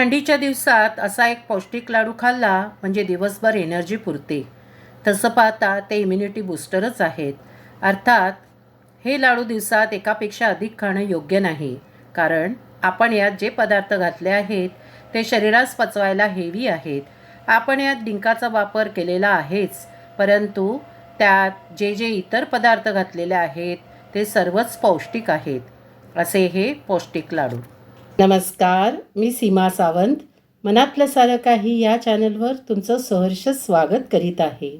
थंडीच्या दिवसात असा एक पौष्टिक लाडू खाल्ला म्हणजे दिवसभर एनर्जी पुरते. तसं पाहता ते इम्युनिटी बूस्टरच आहेत. अर्थात हे लाडू दिवसात एकापेक्षा अधिक खाणं योग्य नाही. कारण आपण यात जे पदार्थ घातले आहेत ते शरीरास पचवायला हेवी आहेत. आपण यात डिंकाचा वापर केलेला आहेच. परंतु त्यात जे जे इतर पदार्थ घातलेले आहेत ते सर्वच पौष्टिक आहेत. असे हे पौष्टिक लाडू. नमस्कार मी सीमा सावंत. मनातलं सारं काही या चॅनलवर तुमचं सहर्ष स्वागत करीत आहे.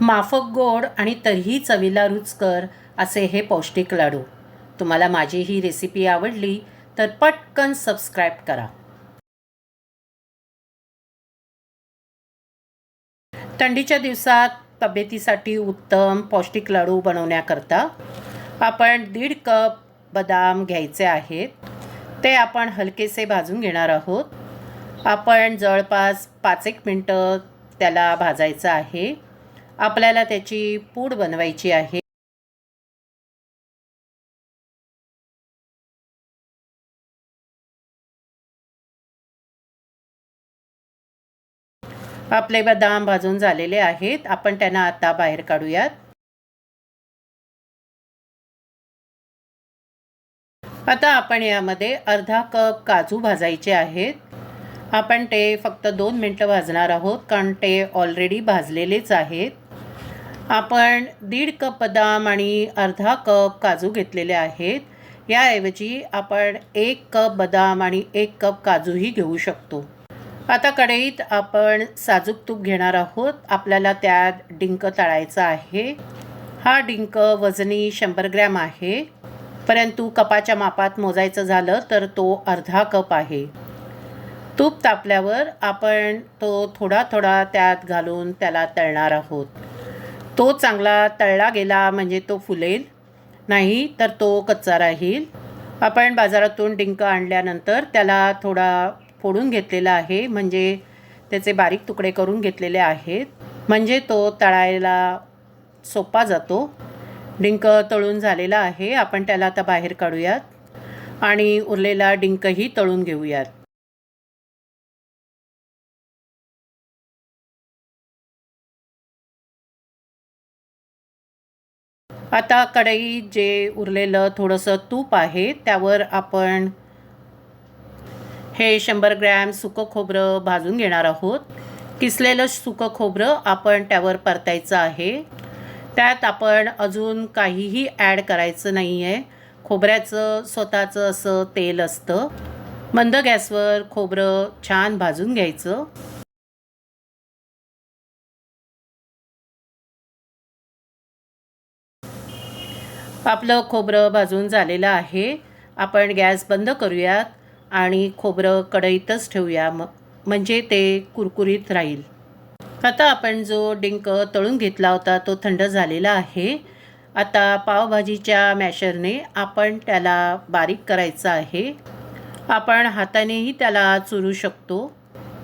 माफक गोड आणि तरीही चवीला रुचकर असे हे पौष्टिक लाडू. तुम्हाला माझी ही रेसिपी आवडली तर पटकन सबस्क्राईब करा. थंडीच्या दिवसात तब्येतीसाठी उत्तम पौष्टिक लाडू बनवण्याकरता आपण दीड कप बदाम घ्यायचे आहेत. ते आपण हलकेसे भाजून घेणार आहोत. आपण जवळपास पाच एक मिनटं त्याला भाजायचं आहे. आपल्याला त्याची पूड बनवायची आहे. आपले बदाम भाजून झालेले आहेत. आपण त्यांना आता बाहेर काढूयात. आता आपण यामध्ये अर्धा कप काजू भाजायचे आहेत. आपण ते फक्त दोन मिनटं भाजणार आहोत कारण ते ऑलरेडी भाजलेलेच आहेत. आपण दीड कप बदाम आणि अर्धा कप काजू घेतलेले आहेत. याऐवजी आपण एक कप बदाम आणि एक कप काजूही घेऊ शकतो. आता कढईत आपण साजूक तूप घेणार आहोत. आपल्याला त्यात डिंक तळायचा आहे. हा डिंक वजनी शंभर ग्रॅम आहे. परंतु कपाच्या मापात मोजायचं झालं तर तो अर्धा कप आहे. तूप तापल्यावर आपण तो थोडा थोडा त्यात घालून त्याला तळणार आहोत. तो चांगला तळला गेला म्हणजे तो फुलेल. नाही तर तो कच्चा राहील. आपण बाजारातून डिंक आणल्यानंतर त्याला थोडा फोडून घेतलेला आहे. म्हणजे त्याचे बारीक तुकडे करून घेतलेले आहेत. म्हणजे तो तळायला सोपा जातो. डिंक तळून झालेला आहे. आपण त्याला आता बाहेर काढूयात. आणि उरलेला डिंकही तळून घेऊयात. आता कढईत जे उरलेलं थोडंसं तूप आहे त्यावर आपण हे शंभर ग्रॅम सुकं खोबरं भाजून घेणार आहोत. किसलेलं सुकं खोबरं आपण त्यावर परतायचं आहे. त्यात आपण अजून काहीही ॲड करायचं नाही आहे खोबऱ्याचं स्वतःचं असं तेल असतं. मंद गॅसवर खोबरं छान भाजून घ्यायचं. आपलं खोबरं भाजून झालेलं आहे. आपण गॅस बंद करूयात आणि खोबरं कढईतच ठेवूया. म म्हणजे ते कुरकुरीत राहील. आता आपण जो डिंक तळून घेतला होता तो थंड झालेला आहे. आता पावभाजीच्या मॅशरने आपण त्याला बारीक करायचं आहे. आपण हातानेही त्याला चुरू शकतो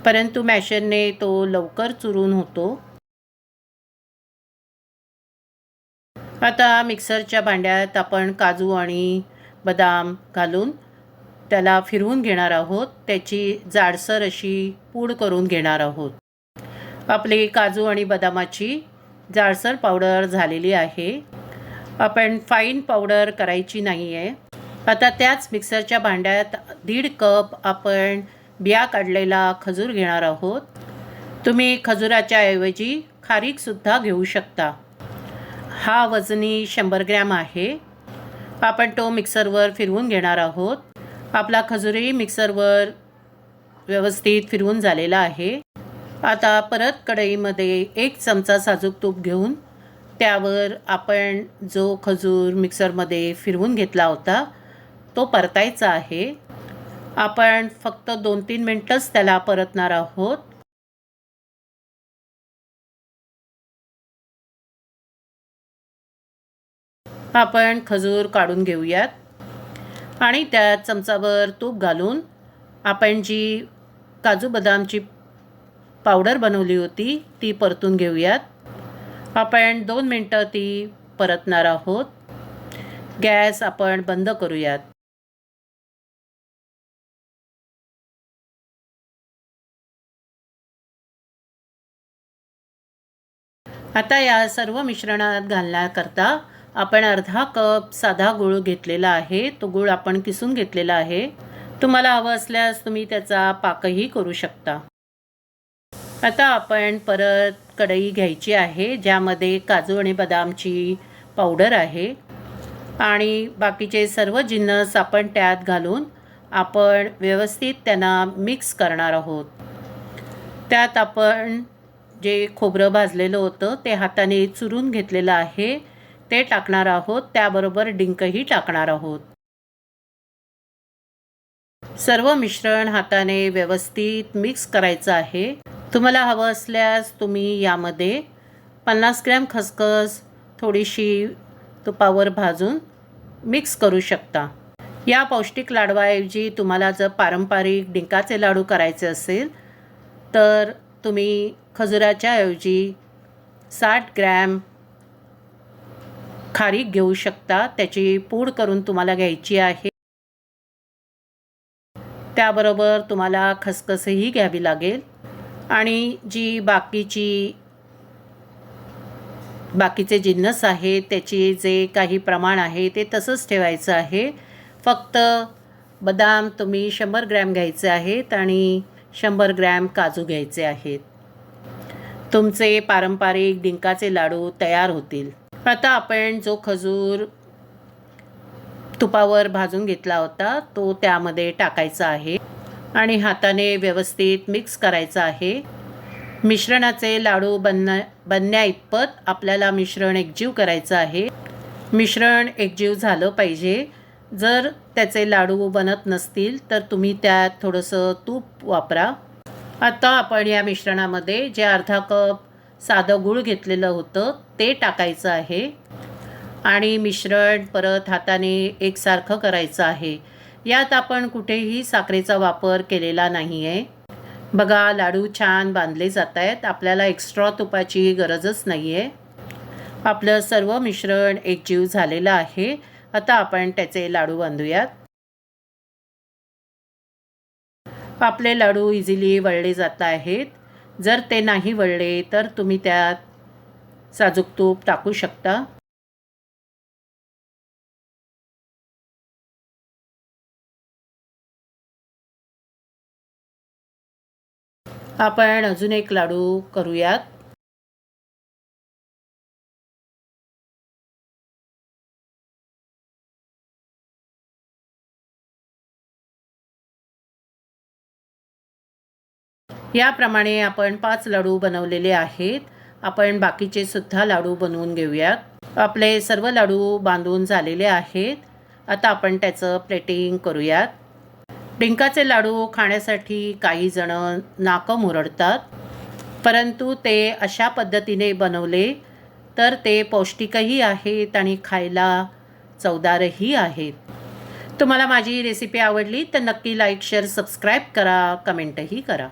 परंतु मॅशरने तो लवकर चुरून होतो. आता मिक्सरच्या भांड्यात आपण काजू आणि बदाम घालून त्याला फिरवून घेणार आहोत. त्याची जाडसर अशी पूड करून घेणार आहोत. आपली काजू आणि बदामाची जाडसर पावडर झालेली आहे. आपण फाईन पावडर करायची नाही आहे आता त्याच मिक्सरच्या भांड्यात दीड कप आपण बिया काढलेला खजूर घेणार आहोत. तुम्ही खजुराच्या ऐवजी खारीकसुद्धा घेऊ शकता. हा वजनी शंभर ग्रॅम आहे. आपण तो मिक्सरवर फिरवून घेणार आहोत. आपला खजुरी मिक्सरवर व्यवस्थित फिरवून झालेला आहे. आता परत कढईमध्ये एक चमचा साजूक तूप घेऊन त्यावर आपण जो खजूर मिक्सरमध्ये फिरवून घेतला होता तो परतायचा आहे. आपण फक्त दोन तीन मिनटंच त्याला परतणार आहोत. आपण खजूर काढून घेऊयात. आणि त्यात चमचाभर तूप घालून आपण जी काजू बदामची पावडर बनवली होती ती परतून घेऊयात. आपण दोन मिनटं ती परतणार आहोत. गॅस आपण बंद करूयात. आता या सर्व मिश्रणात घालण्याकरता आपण अर्धा कप साधा गूळ घेतलेला आहे. तो गूळ आपण किसून घेतलेला आहे. तुम्हाला हवं असल्यास तुम्ही त्याचा पाकही करू शकता. आता आपण परत कढई घ्यायची आहे ज्यामध्ये काजू आणि बदामची पावडर आहे. आणि बाकीचे सर्व जिन्नस आपण त्यात घालून आपण व्यवस्थित त्यांना मिक्स करणार आहोत. त्यात आपण जे खोबरं भाजलेलं होतं ते हाताने चुरून घेतलेलं आहे ते टाकणार आहोत. त्याबरोबर डिंकही टाकणार आहोत. सर्व मिश्रण हाताने व्यवस्थित मिक्स करायचं आहे. तुम्हाला हवं असल्यास तुम्ही यामध्ये पन्नास ग्रॅम खसखस थोडीशी तुपावर भाजून मिक्स करू शकता. या पौष्टिक लाडवाऐवजी तुम्हाला जर पारंपरिक डिंकाचे लाडू करायचे असेल तर तुम्ही खजुराच्या ऐवजी साठ ग्रॅम खारीक घेऊ शकता. त्याची पूड करून तुम्हाला घ्यायची आहे. त्याबरोबर तुम्हाला खसखसही घ्यावी लागेल. आणि जी बाकीची बाकीचे जिन्नस आहे त्याची जे काही प्रमाण आहे ते तसंच ठेवायचं आहे. फक्त बदाम तुम्ही शंभर ग्रॅम घ्यायचे आहेत आणि शंभर ग्रॅम काजू घ्यायचे आहेत. तुमचे पारंपरिक डिंकाचे लाडू तयार होतील. आता आपण जो खजूर तुपावर भाजून घेतला होता तो त्यामध्ये टाकायचा आहे. आणि हाताने व्यवस्थित मिक्स करायचं आहे. मिश्रणाचे लाडू बनण्या बनण्या इतपत आपल्याला मिश्रण एकजीव करायचं आहे. मिश्रण एकजीव झालं पाहिजे. जर त्याचे लाडू बनत नसतील तर तुम्ही त्यात थोडंसं तूप वापरा. आता आपण या मिश्रणामध्ये जे अर्धा कप साधं गूळ घेतलेलं होतं ते टाकायचं आहे. आणि मिश्रण परत हाताने एकसारखं करायचं आहे. यात आपण कुठेही साखरेचा वापर केलेला नाही आहे बघा लाडू छान बांधले जात आहेत आपल्याला एक्स्ट्रा तुपाची गरजच नाही आहे आपलं सर्व मिश्रण एकजीव झालेलं आहे. आता आपण त्याचे लाडू बांधूयात. आपले लाडू इझिली वळले जात आहेत. जर ते नाही वळले तर तुम्ही त्यात साजूक तूप टाकू शकता. आपण अजून एक लाडू करूयात. याप्रमाणे आपण पाच लाडू बनवलेले आहेत. आपण बाकीचे सुद्धा लाडू बनवून घेऊयात. आपले सर्व लाडू बांधून झालेले आहेत. आता आपण त्याचं प्लेटिंग करूयात. डिंकाचे लाडू खाण्यासाठी काही जण नाकं मुरडतात. परंतु ते अशा पद्धतीने बनवले तर ते पौष्टिकही आहेत आणि खायला चवदारही आहेत. तुम्हाला माझी रेसिपी आवडली तर नक्की लाईक शेअर सबस्क्राईब करा कमेंटही करा.